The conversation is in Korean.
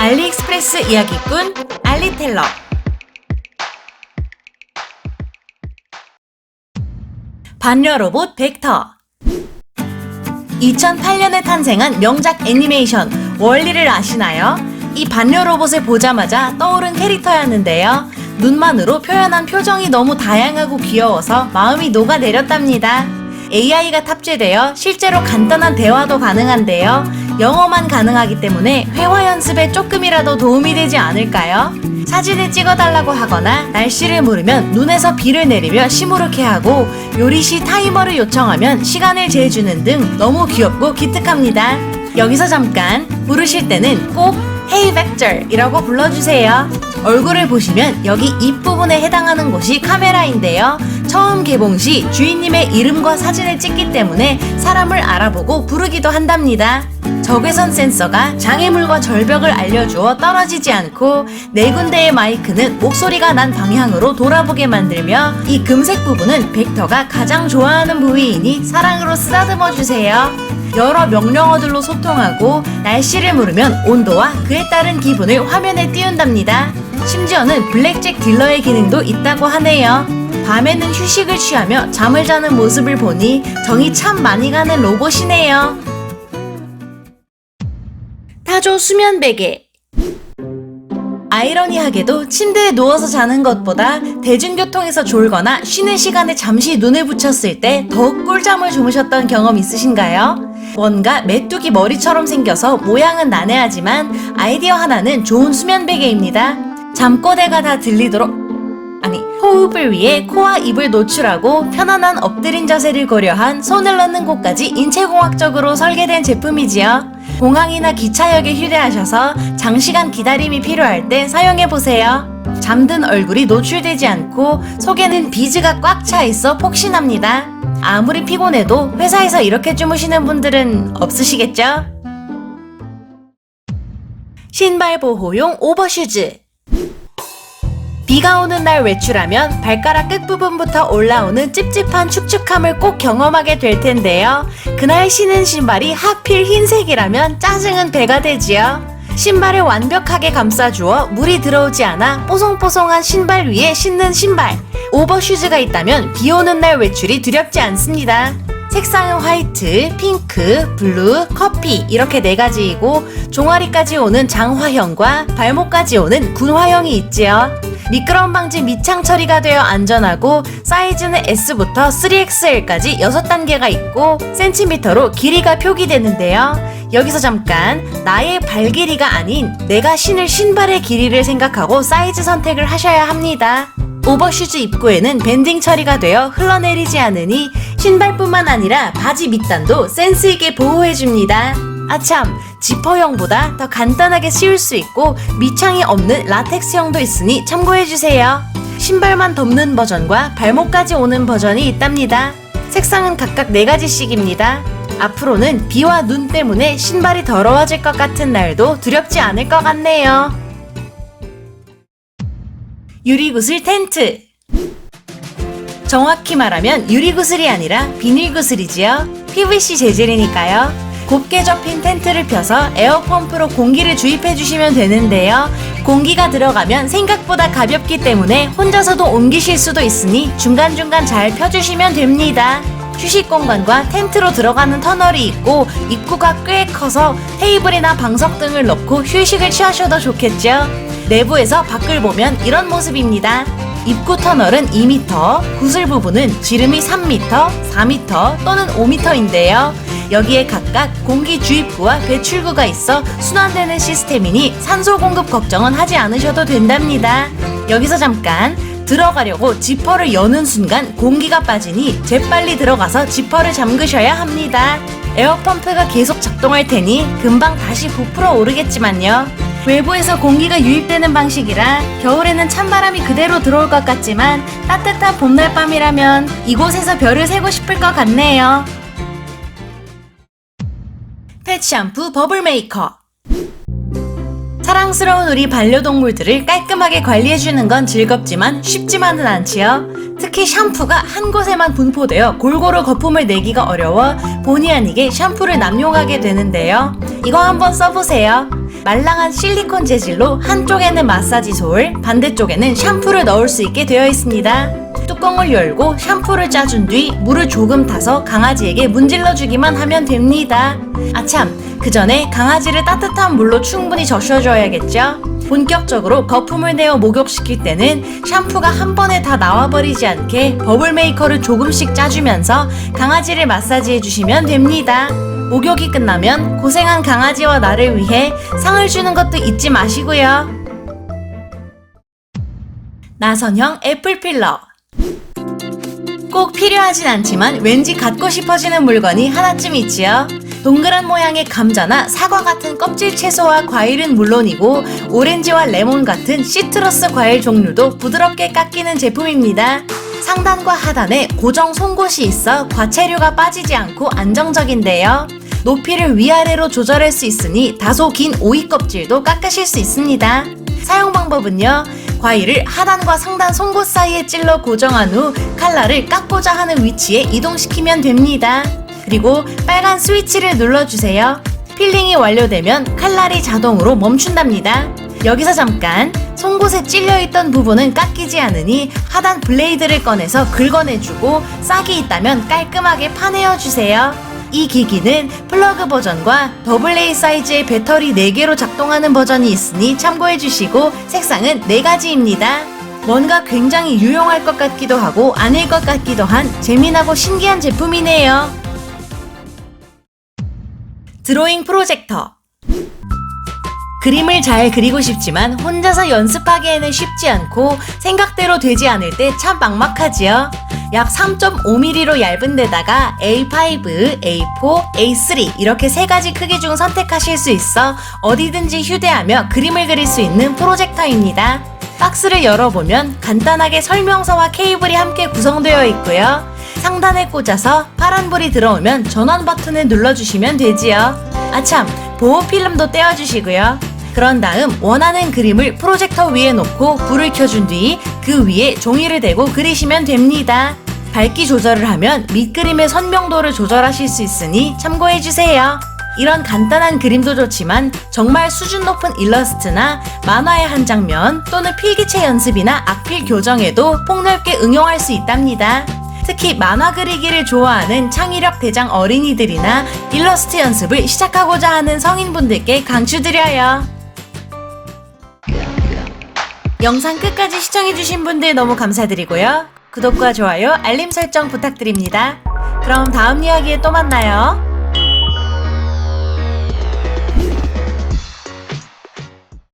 알리익스프레스 이야기꾼 알리텔러 반려 로봇 벡터 2008년에 탄생한 명작 애니메이션 월리를 아시나요? 이 반려 로봇을 보자마자 떠오른 캐릭터였는데요. 눈만으로 표현한 표정이 너무 다양하고 귀여워서 마음이 녹아내렸답니다. AI가 탑재되어 실제로 간단한 대화도 가능한데요. 영어만 가능하기 때문에 회화 연습에 조금이라도 도움이 되지 않을까요? 사진을 찍어달라고 하거나 날씨를 물으면 눈에서 비를 내리며 시무룩해 하고 요리 시 타이머를 요청하면 시간을 재주는 등 너무 귀엽고 기특합니다. 여기서 잠깐 부르실 때는 꼭 Hey Vector 이라고 불러주세요. 얼굴을 보시면 여기 입 부분에 해당하는 곳이 카메라인데요. 처음 개봉 시 주인님의 이름과 사진을 찍기 때문에 사람을 알아보고 부르기도 한답니다. 적외선 센서가 장애물과 절벽을 알려주어 떨어지지 않고 네 군데의 마이크는 목소리가 난 방향으로 돌아보게 만들며 이 금색 부분은 벡터가 가장 좋아하는 부위이니 사랑으로 쓰다듬어 주세요. 여러 명령어들로 소통하고 날씨를 물으면 온도와 그에 따른 기분을 화면에 띄운답니다. 심지어는 블랙잭 딜러의 기능도 있다고 하네요. 밤에는 휴식을 취하며 잠을 자는 모습을 보니 정이 참 많이 가는 로봇이네요. 타조 수면 베개 아이러니하게도 침대에 누워서 자는 것보다 대중교통에서 졸거나 쉬는 시간에 잠시 눈을 붙였을 때 더욱 꿀잠을 주무셨던 경험 있으신가요? 뭔가 메뚜기 머리처럼 생겨서 모양은 난해하지만 아이디어 하나는 좋은 수면 베개입니다. 잠꼬대가 다 들리도록 호흡을 위해 코와 입을 노출하고 편안한 엎드린 자세를 고려한 손을 넣는 곳까지 인체공학적으로 설계된 제품이지요. 공항이나 기차역에 휴대하셔서 장시간 기다림이 필요할 때 사용해보세요. 잠든 얼굴이 노출되지 않고 속에는 비즈가 꽉 차 있어 폭신합니다. 아무리 피곤해도 회사에서 이렇게 주무시는 분들은 없으시겠죠? 신발 보호용 오버슈즈 비가 오는 날 외출하면 발가락 끝부분부터 올라오는 찝찝한 축축함을 꼭 경험하게 될 텐데요. 그날 신은 신발이 하필 흰색이라면 짜증은 배가 되지요. 신발을 완벽하게 감싸주어 물이 들어오지 않아 뽀송뽀송한 신발 위에 신는 신발. 오버슈즈가 있다면 비 오는 날 외출이 두렵지 않습니다. 색상은 화이트, 핑크, 블루, 커피 이렇게 네 가지이고 종아리까지 오는 장화형과 발목까지 오는 군화형이 있지요. 미끄럼 방지 밑창 처리가 되어 안전하고 사이즈는 S부터 3XL까지 6단계가 있고 센티미터로 길이가 표기되는데요. 여기서 잠깐 나의 발 길이가 아닌 내가 신을 신발의 길이를 생각하고 사이즈 선택을 하셔야 합니다. 오버슈즈 입구에는 밴딩 처리가 되어 흘러내리지 않으니 신발뿐만 아니라 바지 밑단도 센스있게 보호해줍니다. 아참, 지퍼형보다 더 간단하게 씌울 수 있고 밑창이 없는 라텍스형도 있으니 참고해주세요. 신발만 덮는 버전과 발목까지 오는 버전이 있답니다. 색상은 각각 4가지씩입니다. 앞으로는 비와 눈 때문에 신발이 더러워질 것 같은 날도 두렵지 않을 것 같네요. 유리구슬 텐트 정확히 말하면 유리구슬이 아니라 비닐구슬이지요. PVC 재질이니까요. 곱게 접힌 텐트를 펴서 에어펌프로 공기를 주입해 주시면 되는데요. 공기가 들어가면 생각보다 가볍기 때문에 혼자서도 옮기실 수도 있으니 중간중간 잘 펴주시면 됩니다. 휴식 공간과 텐트로 들어가는 터널이 있고 입구가 꽤 커서 테이블이나 방석 등을 넣고 휴식을 취하셔도 좋겠죠. 내부에서 밖을 보면 이런 모습입니다. 입구 터널은 2m, 구슬 부분은 지름이 3m, 4m 또는 5m인데요. 여기에 각각 공기 주입구와 배출구가 있어 순환되는 시스템이니 산소 공급 걱정은 하지 않으셔도 된답니다. 여기서 잠깐 들어가려고 지퍼를 여는 순간 공기가 빠지니 재빨리 들어가서 지퍼를 잠그셔야 합니다. 에어펌프가 계속 작동할 테니 금방 다시 부풀어 오르겠지만요. 외부에서 공기가 유입되는 방식이라 겨울에는 찬바람이 그대로 들어올 것 같지만 따뜻한 봄날 밤이라면 이곳에서 별을 세고 싶을 것 같네요. 펫 샴푸 버블 메이커 사랑스러운 우리 반려동물들을 깔끔하게 관리해주는 건 즐겁지만 쉽지만은 않지요. 특히 샴푸가 한 곳에만 분포되어 골고루 거품을 내기가 어려워 본의 아니게 샴푸를 남용하게 되는데요. 이거 한번 써보세요. 말랑한 실리콘 재질로 한쪽에는 마사지 솔, 반대쪽에는 샴푸를 넣을 수 있게 되어 있습니다. 뚜껑을 열고 샴푸를 짜준 뒤 물을 조금 타서 강아지에게 문질러 주기만 하면 됩니다. 아참, 그 전에 강아지를 따뜻한 물로 충분히 적셔줘야겠죠? 본격적으로 거품을 내어 목욕시킬 때는 샴푸가 한 번에 다 나와버리지 않게 버블 메이커를 조금씩 짜주면서 강아지를 마사지해 주시면 됩니다. 목욕이 끝나면 고생한 강아지와 나를 위해 상을 주는 것도 잊지 마시고요. 나선형 애플 필러 꼭 필요하진 않지만 왠지 갖고 싶어지는 물건이 하나쯤 있지요. 동그란 모양의 감자나 사과 같은 껍질 채소와 과일은 물론이고 오렌지와 레몬 같은 시트러스 과일 종류도 부드럽게 깎이는 제품입니다. 상단과 하단에 고정 송곳이 있어 과체류가 빠지지 않고 안정적인데요. 높이를 위아래로 조절할 수 있으니 다소 긴 오이 껍질도 깎으실 수 있습니다. 사용 방법은요. 과일을 하단과 상단 송곳 사이에 찔러 고정한 후 칼날을 깎고자 하는 위치에 이동시키면 됩니다. 그리고 빨간 스위치를 눌러주세요. 필링이 완료되면 칼날이 자동으로 멈춘답니다. 여기서 잠깐 송곳에 찔려있던 부분은 깎이지 않으니 하단 블레이드를 꺼내서 긁어내주고 싹이 있다면 깔끔하게 파내어주세요. 이 기기는 플러그 버전과 AA 사이즈의 배터리 4개로 작동하는 버전이 있으니 참고해 주시고 색상은 4가지입니다. 뭔가 굉장히 유용할 것 같기도 하고 아닐 것 같기도 한 재미나고 신기한 제품이네요. 드로잉 프로젝터 그림을 잘 그리고 싶지만 혼자서 연습하기에는 쉽지 않고 생각대로 되지 않을 때 참 막막하지요. 약 3.5mm로 얇은 데다가 A5, A4, A3 이렇게 세 가지 크기 중 선택하실 수 있어 어디든지 휴대하며 그림을 그릴 수 있는 프로젝터입니다. 박스를 열어보면 간단하게 설명서와 케이블이 함께 구성되어 있고요. 상단에 꽂아서 파란불이 들어오면 전원 버튼을 눌러주시면 되지요. 아참, 보호 필름도 떼어주시고요. 그런 다음 원하는 그림을 프로젝터 위에 놓고 불을 켜준 뒤 그 위에 종이를 대고 그리시면 됩니다. 밝기 조절을 하면 밑그림의 선명도를 조절하실 수 있으니 참고해주세요. 이런 간단한 그림도 좋지만 정말 수준 높은 일러스트나 만화의 한 장면 또는 필기체 연습이나 악필 교정에도 폭넓게 응용할 수 있답니다. 특히 만화 그리기를 좋아하는 창의력 대장 어린이들이나 일러스트 연습을 시작하고자 하는 성인분들께 강추드려요. 영상 끝까지 시청해주신 분들 너무 감사드리고요. 구독과 좋아요, 알림 설정 부탁드립니다. 그럼 다음 이야기에 또 만나요.